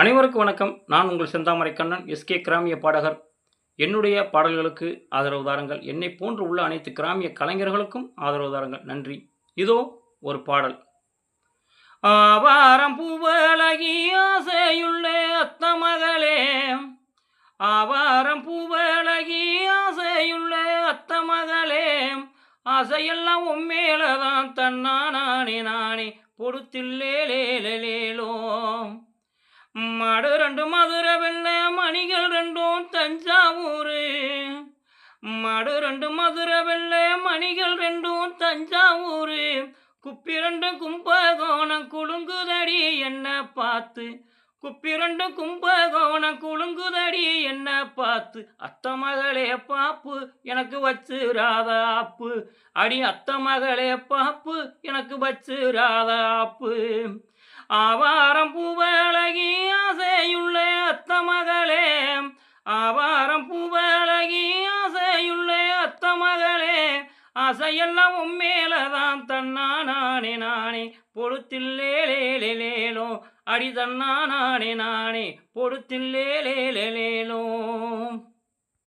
அனைவருக்கும் வணக்கம். நான் உங்கள் செந்தாமரை கண்ணன் எஸ்கே கிராமிய பாடகர். என்னுடைய பாடல்களுக்கு ஆதரவு தாருங்கள். என்னை போன்று உள்ள அனைத்து கிராமிய கலைஞர்களுக்கும் ஆதரவு தாருங்கள். நன்றி. இதோ ஒரு பாடல். ஆவாரம் பூவழகி அத்த மகளே ஆவாரம் பூவழகி அத்த மகளே ஆசையெல்லாம் உண்மையில தான் தன்னா நானே நானே பொடுத்தில்லேலேலேலோ மாடு ரெண்டு மதுரை வெள்ளை மணிகள் ரெண்டும் தஞ்சாவூர். மாடு ரெண்டு மதுரை வெள்ளை மணிகள் ரெண்டும் தஞ்சாவூர். குப்பி ரெண்டு கும்பகோணம் குலுங்குதடி என்ன பார்த்து. குப்பி ரெண்டு கும்பகோணம் குலுங்குதடி என்ன பார்த்து. அத்த மகளே பாப்பு எனக்கு வச்சு ராதாப்பு அடி அத்த மகளே பாப்பு எனக்கு வச்சு ராதாப்பு ஆவாரம் பூவை ஆவாரம் பூவழகி ஆசையுள்ள அத்த மகளே ஆசையெல்லாம் உம்மேலதான் தன்னா நானே நானே பொடுத்தில்லேலேலேலோ அடி தன்னா நானே நானே பொடுத்தில்லேலேலேலோ